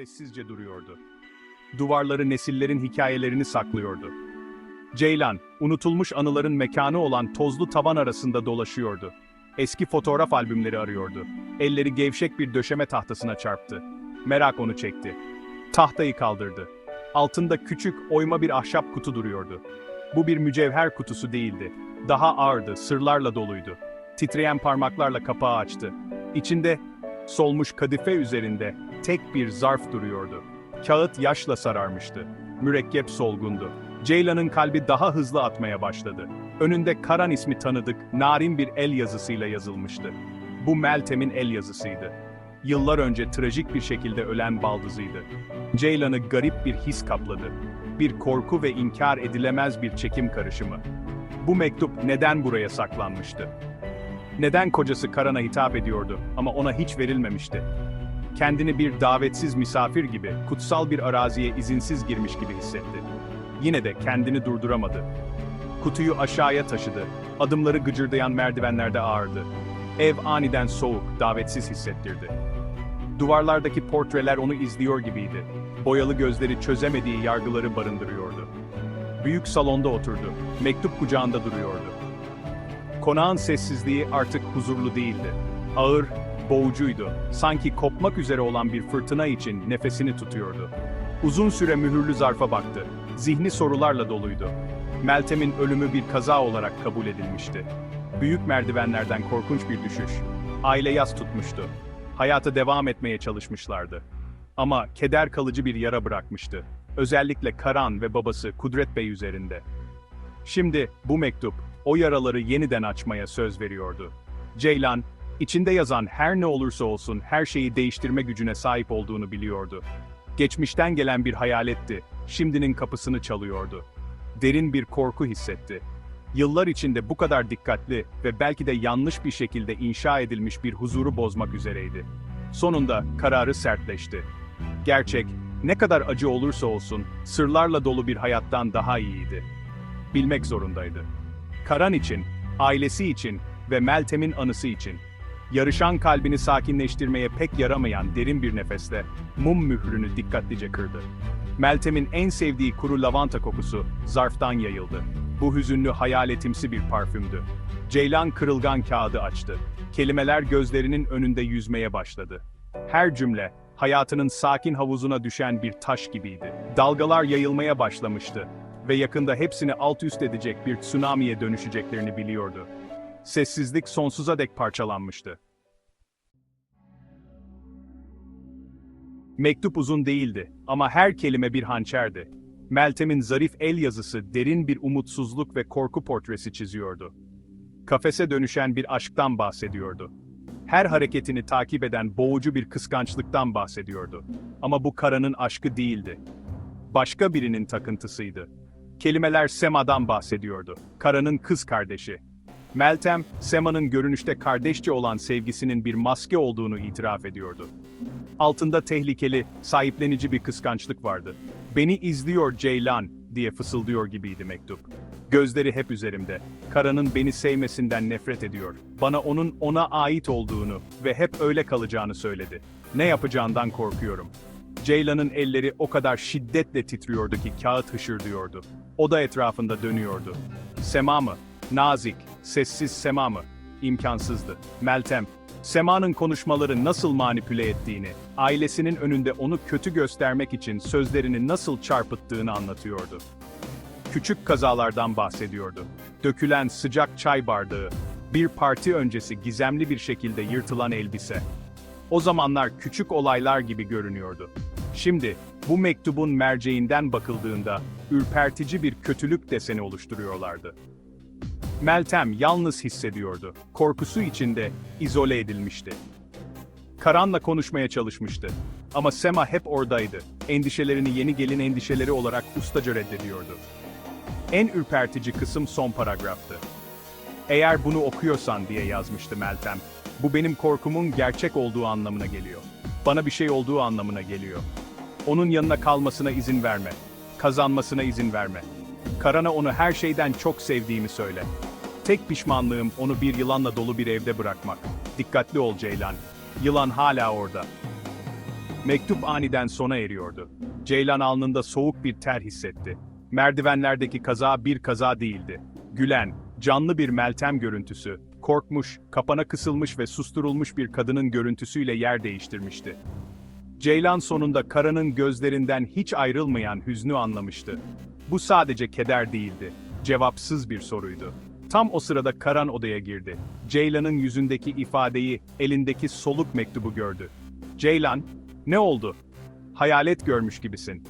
sessizce duruyordu. Duvarları nesillerin hikayelerini saklıyordu. Ceylan, unutulmuş anıların mekanı olan tozlu tavan arasında dolaşıyordu. Eski fotoğraf albümleri arıyordu. Elleri gevşek bir döşeme tahtasına çarptı. Merak onu çekti. Tahtayı kaldırdı. Altında küçük, oyma bir ahşap kutu duruyordu. Bu bir mücevher kutusu değildi. Daha ağırdı, sırlarla doluydu. Titreyen parmaklarla kapağı açtı. İçinde, solmuş kadife üzerinde, tek bir zarf duruyordu. Kağıt yaşla sararmıştı. Mürekkep solgundu. Ceylan'ın kalbi daha hızlı atmaya başladı. Önünde Karan ismi tanıdık, narin bir el yazısıyla yazılmıştı. Bu Meltem'in el yazısıydı. Yıllar önce trajik bir şekilde ölen baldızıydı. Ceylan'ı garip bir his kapladı. Bir korku ve inkar edilemez bir çekim karışımı. Bu mektup neden buraya saklanmıştı? Neden kocası Karan'a hitap ediyordu ama ona hiç verilmemişti? Kendini bir davetsiz misafir gibi, kutsal bir araziye izinsiz girmiş gibi hissetti. Yine de kendini durduramadı. Kutuyu aşağıya taşıdı. Adımları gıcırdayan merdivenlerde ağırdı. Ev aniden soğuk, davetsiz hissettirdi. Duvarlardaki portreler onu izliyor gibiydi. Boyalı gözleri çözemediği yargıları barındırıyordu. Büyük salonda oturdu. Mektup kucağında duruyordu. Konağın sessizliği artık huzurlu değildi. Ağır, boğucuydu. Sanki kopmak üzere olan bir fırtına için nefesini tutuyordu. Uzun süre mühürlü zarfa baktı. Zihni sorularla doluydu. Meltem'in ölümü bir kaza olarak kabul edilmişti. Büyük merdivenlerden korkunç bir düşüş. Aile yas tutmuştu. Hayata devam etmeye çalışmışlardı. Ama keder kalıcı bir yara bırakmıştı. Özellikle Karan ve babası Kudret Bey üzerinde. Şimdi bu mektup o yaraları yeniden açmaya söz veriyordu. Ceylan, içinde yazan her ne olursa olsun her şeyi değiştirme gücüne sahip olduğunu biliyordu. Geçmişten gelen bir hayaletti, şimdinin kapısını çalıyordu. Derin bir korku hissetti. Yıllar içinde bu kadar dikkatli ve belki de yanlış bir şekilde inşa edilmiş bir huzuru bozmak üzereydi. Sonunda kararı sertleşti. Gerçek, ne kadar acı olursa olsun, sırlarla dolu bir hayattan daha iyiydi. Bilmek zorundaydı. Karan için, ailesi için ve Meltem'in anısı için. Yarışan kalbini sakinleştirmeye pek yaramayan derin bir nefesle mum mührünü dikkatlice kırdı. Meltem'in en sevdiği kuru lavanta kokusu zarftan yayıldı. Bu hüzünlü hayaletimsi bir parfümdü. Ceylan kırılgan kağıdı açtı. Kelimeler gözlerinin önünde yüzmeye başladı. Her cümle hayatının sakin havuzuna düşen bir taş gibiydi. Dalgalar yayılmaya başlamıştı ve yakında hepsini alt üst edecek bir tsunamiye dönüşeceklerini biliyordu. Sessizlik sonsuza dek parçalanmıştı. Mektup uzun değildi ama her kelime bir hançerdi. Meltem'in zarif el yazısı derin bir umutsuzluk ve korku portresi çiziyordu. Kafese dönüşen bir aşktan bahsediyordu. Her hareketini takip eden boğucu bir kıskançlıktan bahsediyordu. Ama bu Kara'nın aşkı değildi. Başka birinin takıntısıydı. Kelimeler Sema'dan bahsediyordu. Kara'nın kız kardeşi. Meltem, Sema'nın görünüşte kardeşçe olan sevgisinin bir maske olduğunu itiraf ediyordu. Altında tehlikeli, sahiplenici bir kıskançlık vardı. Beni izliyor Ceylan diye fısıldıyor gibiydi mektup. Gözleri hep üzerimde. Kara'nın beni sevmesinden nefret ediyor. Bana onun ona ait olduğunu ve hep öyle kalacağını söyledi. Ne yapacağından korkuyorum. Ceylan'ın elleri o kadar şiddetle titriyordu ki kağıt hışırdıyordu. O da etrafında dönüyordu. Sema mı? Nazik, sessiz Sema mı? İmkansızdı. Meltem, Sema'nın konuşmaları nasıl manipüle ettiğini, ailesinin önünde onu kötü göstermek için sözlerini nasıl çarpıttığını anlatıyordu. Küçük kazalardan bahsediyordu. Dökülen sıcak çay bardağı, bir parti öncesi gizemli bir şekilde yırtılan elbise. O zamanlar küçük olaylar gibi görünüyordu. Şimdi, bu mektubun merceğinden bakıldığında, ürpertici bir kötülük deseni oluşturuyorlardı. Meltem yalnız hissediyordu. Korkusu içinde izole edilmişti. Karan'la konuşmaya çalışmıştı. Ama Sema hep oradaydı. Endişelerini yeni gelin endişeleri olarak ustaca reddediyordu. En ürpertici kısım son paragraftı. Eğer bunu okuyorsan diye yazmıştı Meltem. Bu benim korkumun gerçek olduğu anlamına geliyor. Bana bir şey olduğu anlamına geliyor. Onun yanına kalmasına izin verme. Kazanmasına izin verme. Karan'a onu her şeyden çok sevdiğimi söyle. Tek pişmanlığım onu bir yılanla dolu bir evde bırakmak. Dikkatli ol Ceylan. Yılan hala orada. Mektup aniden sona eriyordu. Ceylan alnında soğuk bir ter hissetti. Merdivenlerdeki kaza bir kaza değildi. Gülen, canlı bir Meltem görüntüsü, korkmuş, kapana kısılmış ve susturulmuş bir kadının görüntüsüyle yer değiştirmişti. Ceylan sonunda Kara'nın gözlerinden hiç ayrılmayan hüznü anlamıştı. Bu sadece keder değildi, cevapsız bir soruydu. Tam o sırada Karan odaya girdi. Ceylan'ın yüzündeki ifadeyi, elindeki soluk mektubu gördü. Ceylan, ne oldu? Hayalet görmüş gibisin.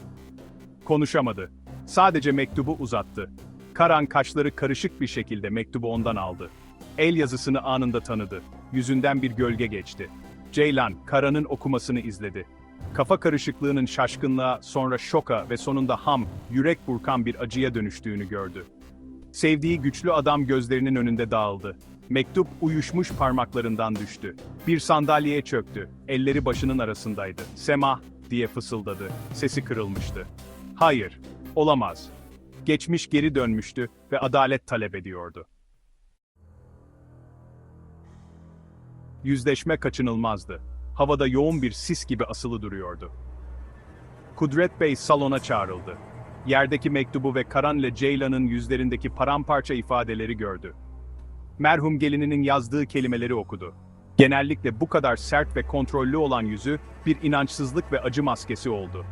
Konuşamadı. Sadece mektubu uzattı. Karan kaşları karışık bir şekilde mektubu ondan aldı. El yazısını anında tanıdı. Yüzünden bir gölge geçti. Ceylan, Karan'ın okumasını izledi. Kafa karışıklığının şaşkınlığa, sonra şoka ve sonunda ham, yürek burkan bir acıya dönüştüğünü gördü. Sevdiği güçlü adam gözlerinin önünde dağıldı. Mektup uyuşmuş parmaklarından düştü. Bir sandalyeye çöktü. Elleri başının arasındaydı. Sema diye fısıldadı. Sesi kırılmıştı. Hayır, olamaz. Geçmiş geri dönmüştü ve adalet talep ediyordu. Yüzleşme kaçınılmazdı. Havada yoğun bir sis gibi asılı duruyordu. Kudret Bey salona çağrıldı. Yerdeki mektubu ve Karan ile Ceylan'ın yüzlerindeki paramparça ifadeleri gördü. Merhum gelininin yazdığı kelimeleri okudu. Genellikle bu kadar sert ve kontrollü olan yüzü bir inançsızlık ve acı maskesi oldu.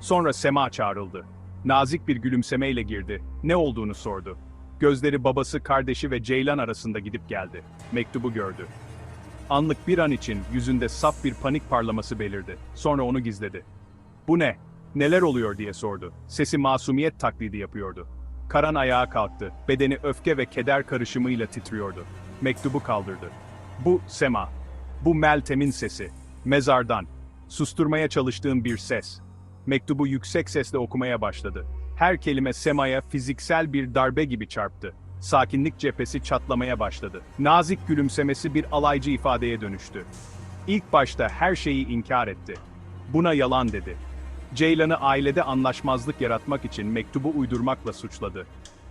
Sonra Sema çağrıldı. Nazik bir gülümsemeyle girdi. Ne olduğunu sordu. Gözleri babası, kardeşi ve Ceylan arasında gidip geldi. Mektubu gördü. Anlık bir an için yüzünde saf bir panik parlaması belirdi. Sonra onu gizledi. Bu ne? Neler oluyor diye sordu. Sesi masumiyet taklidi yapıyordu. Karan ayağa kalktı. Bedeni öfke ve keder karışımıyla titriyordu. Mektubu kaldırdı. Bu Sema. Bu Meltem'in sesi. Mezardan. Susturmaya çalıştığım bir ses. Mektubu yüksek sesle okumaya başladı. Her kelime Sema'ya fiziksel bir darbe gibi çarptı. Sakinlik cephesi çatlamaya başladı. Nazik gülümsemesi bir alaycı ifadeye dönüştü. İlk başta her şeyi inkar etti. Buna yalan dedi. Ceylan'ı ailede anlaşmazlık yaratmak için mektubu uydurmakla suçladı.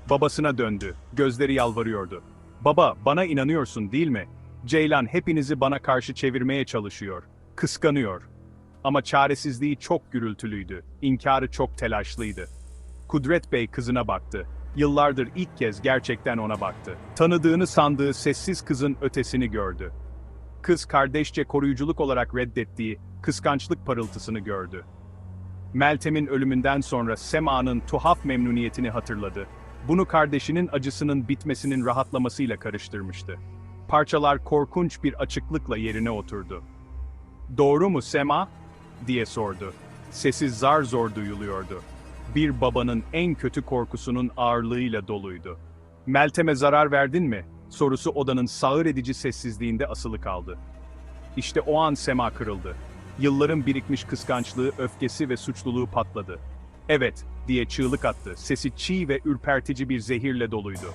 Babasına döndü, gözleri yalvarıyordu. Baba, bana inanıyorsun değil mi? Ceylan hepinizi bana karşı çevirmeye çalışıyor. Kıskanıyor. Ama çaresizliği çok gürültülüydü, inkarı çok telaşlıydı. Kudret Bey kızına baktı. Yıllardır ilk kez gerçekten ona baktı. Tanıdığını sandığı sessiz kızın ötesini gördü. Kız kardeşçe koruyuculuk olarak reddettiği kıskançlık parıltısını gördü. Meltem'in ölümünden sonra Sema'nın tuhaf memnuniyetini hatırladı. Bunu kardeşinin acısının bitmesinin rahatlamasıyla karıştırmıştı. Parçalar korkunç bir açıklıkla yerine oturdu. Doğru mu Sema? diye sordu. Sesi zar zor duyuluyordu. Bir babanın en kötü korkusunun ağırlığıyla doluydu. Meltem'e zarar verdin mi? Sorusu odanın sağır edici sessizliğinde asılı kaldı. İşte o an Sema kırıldı. Yılların birikmiş kıskançlığı, öfkesi ve suçluluğu patladı. Evet, diye çığlık attı. Sesi çiğ ve ürpertici bir zehirle doluydu.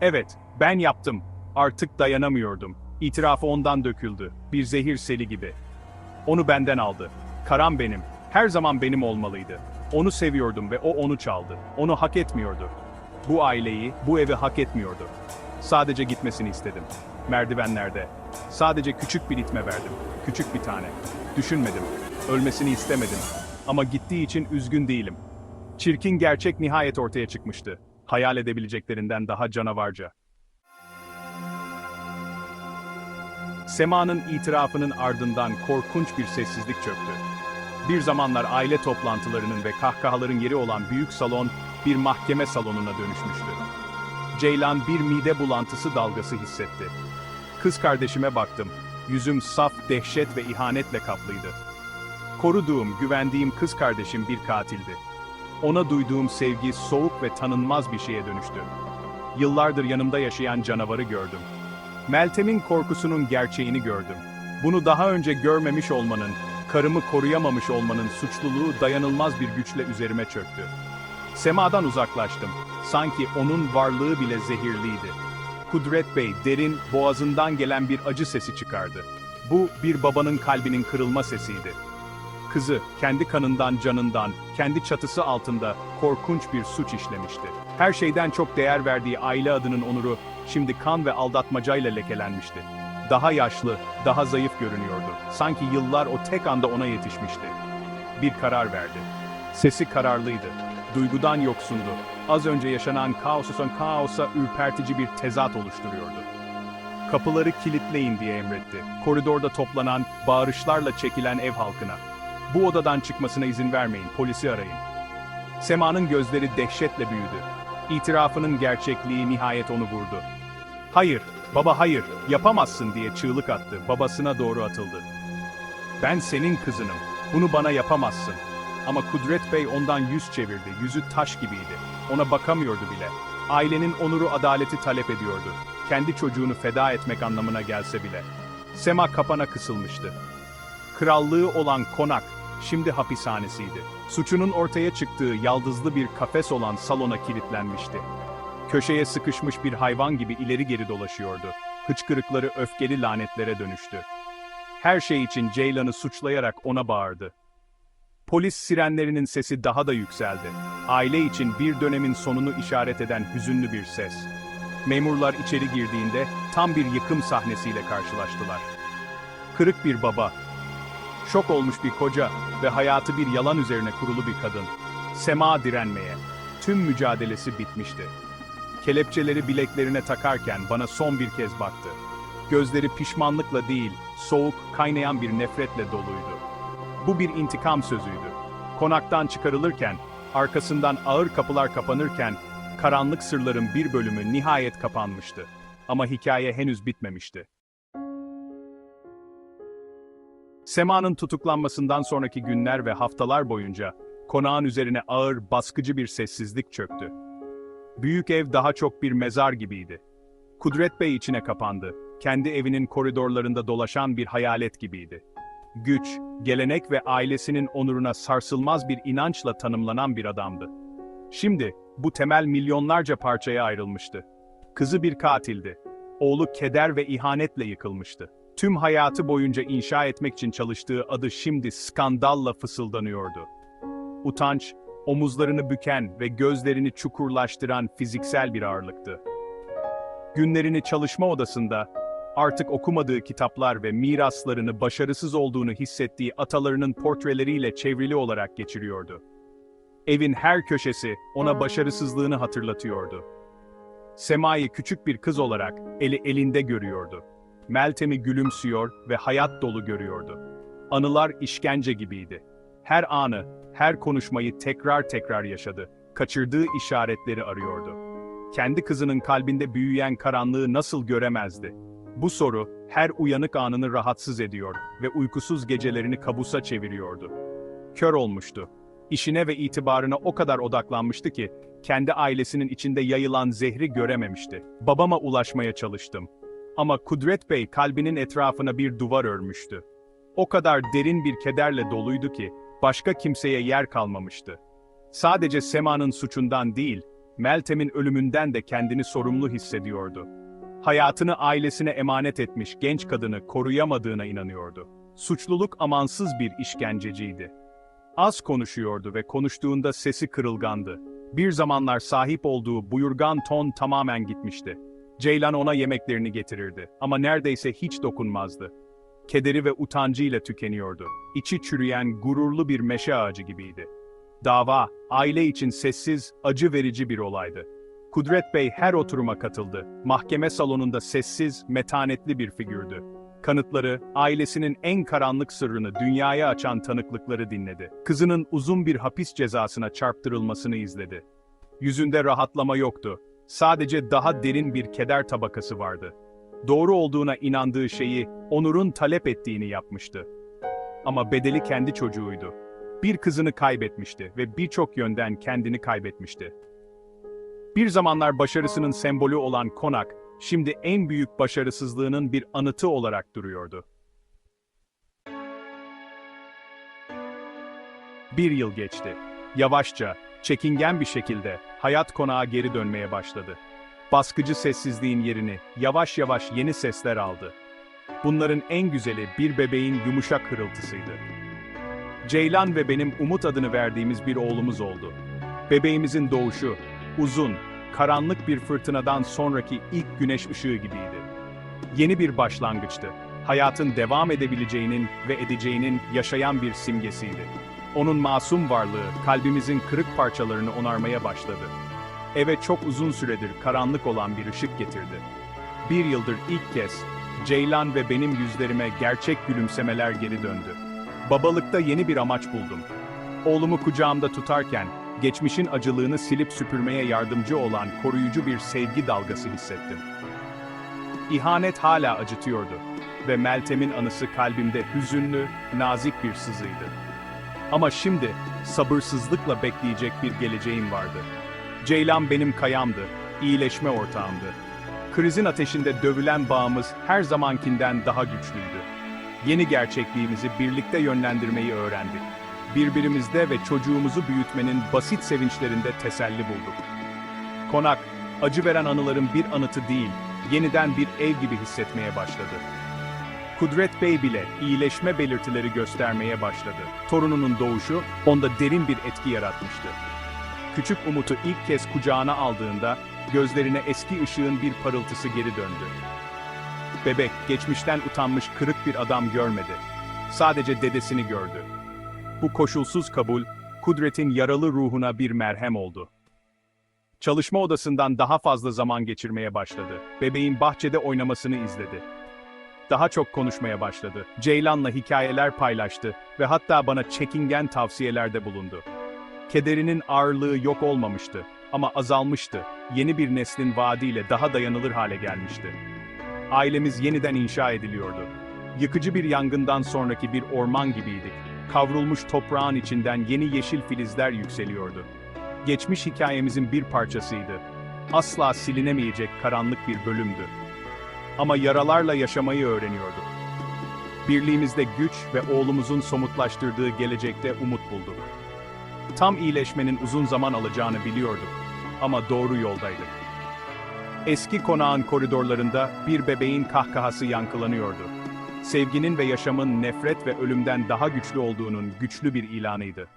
Evet, ben yaptım. Artık dayanamıyordum. İtirafı ondan döküldü. Bir zehir seli gibi. Onu benden aldı. Karam benim. Her zaman benim olmalıydı. Onu seviyordum ve o onu çaldı. Onu hak etmiyordu. Bu aileyi, bu evi hak etmiyordu. Sadece gitmesini istedim. Merdivenlerde. Sadece küçük bir itme verdim. Küçük bir tane. Düşünmedim. Ölmesini istemedim. Ama gittiği için üzgün değilim. Çirkin gerçek nihayet ortaya çıkmıştı. Hayal edebileceklerinden daha canavarca. Sema'nın itirafının ardından korkunç bir sessizlik çöktü. Bir zamanlar aile toplantılarının ve kahkahaların yeri olan büyük salon bir mahkeme salonuna dönüşmüştü. Ceylan bir mide bulantısı dalgası hissetti. Kız kardeşime baktım. Yüzüm saf dehşet ve ihanetle kaplıydı. Koruduğum, güvendiğim kız kardeşim bir katildi. Ona duyduğum sevgi soğuk ve tanınmaz bir şeye dönüştü. Yıllardır yanımda yaşayan canavarı gördüm. Meltem'in korkusunun gerçeğini gördüm. Bunu daha önce görmemiş olmanın, karımı koruyamamış olmanın suçluluğu dayanılmaz bir güçle üzerime çöktü. Sema'dan uzaklaştım. Sanki onun varlığı bile zehirliydi. Kudret Bey derin, boğazından gelen bir acı sesi çıkardı. Bu bir babanın kalbinin kırılma sesiydi. Kızı kendi kanından canından, kendi çatısı altında korkunç bir suç işlemişti. Her şeyden çok değer verdiği aile adının onuru şimdi kan ve aldatmacayla lekelenmişti. Daha yaşlı, daha zayıf görünüyordu. Sanki yıllar o tek anda ona yetişmişti. Bir karar verdi. Sesi kararlıydı. Duygudan yoksundu. Az önce yaşanan kaosa kaosa ürpertici bir tezat oluşturuyordu. Kapıları kilitleyin diye emretti. Koridorda toplanan, bağırışlarla çekilen ev halkına. Bu odadan çıkmasına izin vermeyin, polisi arayın. Sema'nın gözleri dehşetle büyüdü. İtirafının gerçekliği nihayet onu vurdu. Hayır, baba hayır, yapamazsın diye çığlık attı, babasına doğru atıldı. Ben senin kızınım, bunu bana yapamazsın. Ama Kudret Bey ondan yüz çevirdi, yüzü taş gibiydi. Ona bakamıyordu bile. Ailenin onuru adaleti talep ediyordu. Kendi çocuğunu feda etmek anlamına gelse bile. Sema kapana kısılmıştı. Krallığı olan konak, şimdi hapishanesiydi. Suçunun ortaya çıktığı yaldızlı bir kafes olan salona kilitlenmişti. Köşeye sıkışmış bir hayvan gibi ileri geri dolaşıyordu. Hıçkırıkları öfkeli lanetlere dönüştü. Her şey için Ceylan'ı suçlayarak ona bağırdı. Polis sirenlerinin sesi daha da yükseldi. Aile için bir dönemin sonunu işaret eden hüzünlü bir ses. Memurlar içeri girdiğinde tam bir yıkım sahnesiyle karşılaştılar. Kırık bir baba, şok olmuş bir koca ve hayatı bir yalan üzerine kurulu bir kadın. Sema direnmeye, tüm mücadelesi bitmişti. Kelepçeleri bileklerine takarken bana son bir kez baktı. Gözleri pişmanlıkla değil, soğuk, kaynayan bir nefretle doluydu. Bu bir intikam sözüydü. Konaktan çıkarılırken, arkasından ağır kapılar kapanırken, karanlık sırların bir bölümü nihayet kapanmıştı. Ama hikaye henüz bitmemişti. Sema'nın tutuklanmasından sonraki günler ve haftalar boyunca konağın üzerine ağır, baskıcı bir sessizlik çöktü. Büyük ev daha çok bir mezar gibiydi. Kudret Bey içine kapandı. Kendi evinin koridorlarında dolaşan bir hayalet gibiydi. Güç, gelenek ve ailesinin onuruna sarsılmaz bir inançla tanımlanan bir adamdı. Şimdi bu temel milyonlarca parçaya ayrılmıştı. Kızı bir katildi. Oğlu keder ve ihanetle yıkılmıştı. Tüm hayatı boyunca inşa etmek için çalıştığı adı şimdi skandalla fısıldanıyordu. Utanç, omuzlarını büken ve gözlerini çukurlaştıran fiziksel bir ağırlıktı. Günlerini çalışma odasında, artık okumadığı kitaplar ve miraslarını başarısız olduğunu hissettiği atalarının portreleriyle çevrili olarak geçiriyordu. Evin her köşesi ona başarısızlığını hatırlatıyordu. Sema'yı küçük bir kız olarak eli elinde görüyordu. Meltem'i gülümsüyor ve hayat dolu görüyordu. Anılar işkence gibiydi. Her anı, her konuşmayı tekrar tekrar yaşadı. Kaçırdığı işaretleri arıyordu. Kendi kızının kalbinde büyüyen karanlığı nasıl göremezdi? Bu soru her uyanık anını rahatsız ediyor ve uykusuz gecelerini kabusa çeviriyordu. Kör olmuştu. İşine ve itibarına o kadar odaklanmıştı ki kendi ailesinin içinde yayılan zehri görememişti. Babama ulaşmaya çalıştım. Ama Kudret Bey kalbinin etrafına bir duvar örmüştü. O kadar derin bir kederle doluydu ki başka kimseye yer kalmamıştı. Sadece Sema'nın suçundan değil, Meltem'in ölümünden de kendini sorumlu hissediyordu. Hayatını ailesine emanet etmiş genç kadını koruyamadığına inanıyordu. Suçluluk amansız bir işkenceciydi. Az konuşuyordu ve konuştuğunda sesi kırılgandı. Bir zamanlar sahip olduğu buyurgan ton tamamen gitmişti. Ceylan ona yemeklerini getirirdi ama neredeyse hiç dokunmazdı. Kederi ve utancıyla tükeniyordu. İçi çürüyen gururlu bir meşe ağacı gibiydi. Dava, aile için sessiz, acı verici bir olaydı. Kudret Bey her oturuma katıldı. Mahkeme salonunda sessiz, metanetli bir figürdü. Kanıtları, ailesinin en karanlık sırrını dünyaya açan tanıklıkları dinledi. Kızının uzun bir hapis cezasına çarptırılmasını izledi. Yüzünde rahatlama yoktu. Sadece daha derin bir keder tabakası vardı. Doğru olduğuna inandığı şeyi, Onur'un talep ettiğini yapmıştı. Ama bedeli kendi çocuğuydu. Bir kızını kaybetmişti ve birçok yönden kendini kaybetmişti. Bir zamanlar başarısının sembolü olan konak, şimdi en büyük başarısızlığının bir anıtı olarak duruyordu. Bir yıl geçti. Yavaşça, çekingen bir şekilde hayat konağa geri dönmeye başladı. Baskıcı sessizliğin yerini yavaş yavaş yeni sesler aldı. Bunların en güzeli bir bebeğin yumuşak hırıltısıydı. Ceylan ve benim Umut adını verdiğimiz bir oğlumuz oldu. Bebeğimizin doğuşu, uzun, karanlık bir fırtınadan sonraki ilk güneş ışığı gibiydi. Yeni bir başlangıçtı. Hayatın devam edebileceğinin ve edeceğinin yaşayan bir simgesiydi. Onun masum varlığı kalbimizin kırık parçalarını onarmaya başladı. Eve çok uzun süredir karanlık olan bir ışık getirdi. Bir yıldır ilk kez Ceylan ve benim yüzlerime gerçek gülümsemeler geri döndü. Babalıkta yeni bir amaç buldum. Oğlumu kucağımda tutarken geçmişin acılığını silip süpürmeye yardımcı olan koruyucu bir sevgi dalgası hissettim. İhanet hala acıtıyordu ve Meltem'in anısı kalbimde hüzünlü, nazik bir sızıydı. Ama şimdi sabırsızlıkla bekleyecek bir geleceğim vardı. Ceylan benim kayamdı, iyileşme ortağımdı. Krizin ateşinde dövülen bağımız her zamankinden daha güçlüydü. Yeni gerçekliğimizi birlikte yönlendirmeyi öğrendik. Birbirimizde ve çocuğumuzu büyütmenin basit sevinçlerinde teselli bulduk. Konak, acı veren anıların bir anıtı değil, yeniden bir ev gibi hissetmeye başladı. Kudret Bey bile iyileşme belirtileri göstermeye başladı. Torununun doğuşu onda derin bir etki yaratmıştı. Küçük Umut'u ilk kez kucağına aldığında gözlerine eski ışığın bir parıltısı geri döndü. Bebek geçmişten utanmış kırık bir adam görmedi. Sadece dedesini gördü. Bu koşulsuz kabul, Kudret'in yaralı ruhuna bir merhem oldu. Çalışma odasından daha fazla zaman geçirmeye başladı. Bebeğin bahçede oynamasını izledi. Daha çok konuşmaya başladı. Ceylan'la hikayeler paylaştı ve hatta bana çekingen tavsiyelerde bulundu. Kederinin ağırlığı yok olmamıştı ama azalmıştı. Yeni bir neslin vaadiyle daha dayanılır hale gelmişti. Ailemiz yeniden inşa ediliyordu. Yıkıcı bir yangından sonraki bir orman gibiydik. Kavrulmuş toprağın içinden yeni yeşil filizler yükseliyordu. Geçmiş hikayemizin bir parçasıydı. Asla silinemeyecek karanlık bir bölümdü. Ama yaralarla yaşamayı öğreniyorduk. Birliğimizde güç ve oğlumuzun somutlaştırdığı gelecekte umut bulduk. Tam iyileşmenin uzun zaman alacağını biliyorduk ama doğru yoldaydık. Eski konağın koridorlarında bir bebeğin kahkahası yankılanıyordu. Sevginin ve yaşamın nefret ve ölümden daha güçlü olduğunun güçlü bir ilanıydı.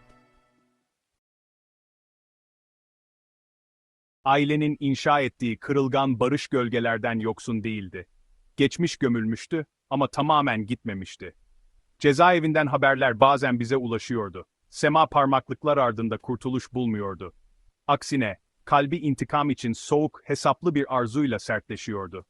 Ailenin inşa ettiği kırılgan barış gölgelerden yoksun değildi. Geçmiş gömülmüştü ama tamamen gitmemişti. Cezaevinden haberler bazen bize ulaşıyordu. Sema parmaklıklar ardında kurtuluş bulmuyordu. Aksine, kalbi intikam için soğuk, hesaplı bir arzuyla sertleşiyordu.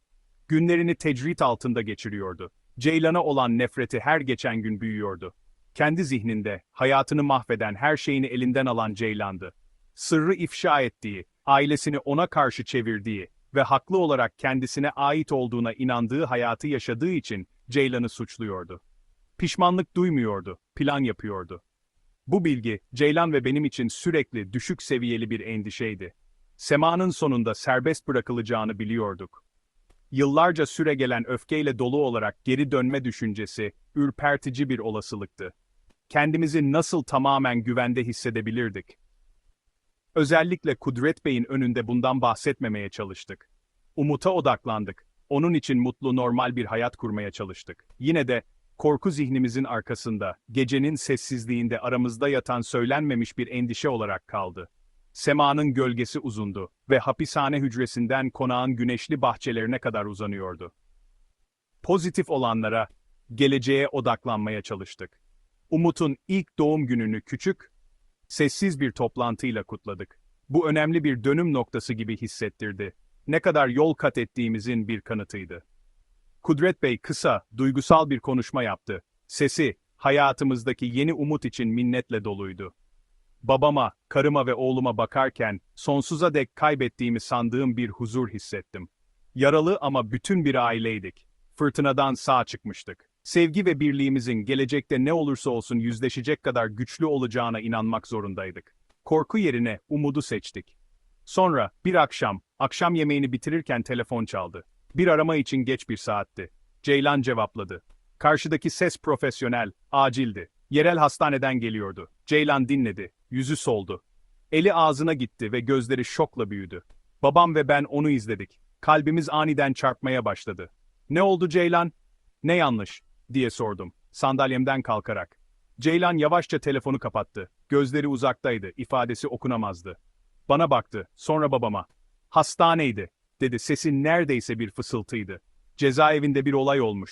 Günlerini tecrit altında geçiriyordu. Ceylan'a olan nefreti her geçen gün büyüyordu. Kendi zihninde, hayatını mahveden her şeyini elinden alan Ceylan'dı. Sırrı ifşa ettiği, ailesini ona karşı çevirdiği ve haklı olarak kendisine ait olduğuna inandığı hayatı yaşadığı için Ceylan'ı suçluyordu. Pişmanlık duymuyordu, plan yapıyordu. Bu bilgi, Ceylan ve benim için sürekli düşük seviyeli bir endişeydi. Sema'nın sonunda serbest bırakılacağını biliyorduk. Yıllarca süre gelen öfkeyle dolu olarak geri dönme düşüncesi, ürpertici bir olasılıktı. Kendimizi nasıl tamamen güvende hissedebilirdik? Özellikle Kudret Bey'in önünde bundan bahsetmemeye çalıştık. Umut'a odaklandık. Onun için mutlu normal bir hayat kurmaya çalıştık. Yine de korku zihnimizin arkasında, gecenin sessizliğinde aramızda yatan söylenmemiş bir endişe olarak kaldı. Sema'nın gölgesi uzundu ve hapishane hücresinden konağın güneşli bahçelerine kadar uzanıyordu. Pozitif olanlara, geleceğe odaklanmaya çalıştık. Umut'un ilk doğum gününü küçük, sessiz bir toplantıyla kutladık. Bu önemli bir dönüm noktası gibi hissettirdi. Ne kadar yol kat ettiğimizin bir kanıtıydı. Kudret Bey kısa, duygusal bir konuşma yaptı. Sesi, hayatımızdaki yeni umut için minnetle doluydu. Babama, karıma ve oğluma bakarken sonsuza dek kaybettiğimi sandığım bir huzur hissettim. Yaralı ama bütün bir aileydik. Fırtınadan sağ çıkmıştık. Sevgi ve birliğimizin gelecekte ne olursa olsun yüzleşecek kadar güçlü olacağına inanmak zorundaydık. Korku yerine umudu seçtik. Sonra bir akşam, akşam yemeğini bitirirken telefon çaldı. Bir arama için geç bir saatti. Ceylan cevapladı. Karşıdaki ses profesyonel, acildi. Yerel hastaneden geliyordu. Ceylan dinledi. Yüzü soldu. Eli ağzına gitti ve gözleri şokla büyüdü. Babam ve ben onu izledik. Kalbimiz aniden çarpmaya başladı. Ne oldu Ceylan? Ne yanlış? diye sordum, sandalyemden kalkarak. Ceylan yavaşça telefonu kapattı. Gözleri uzaktaydı, ifadesi okunamazdı. Bana baktı, sonra babama. Hastaneydi, dedi sesi neredeyse bir fısıltıydı. Cezaevinde bir olay olmuş.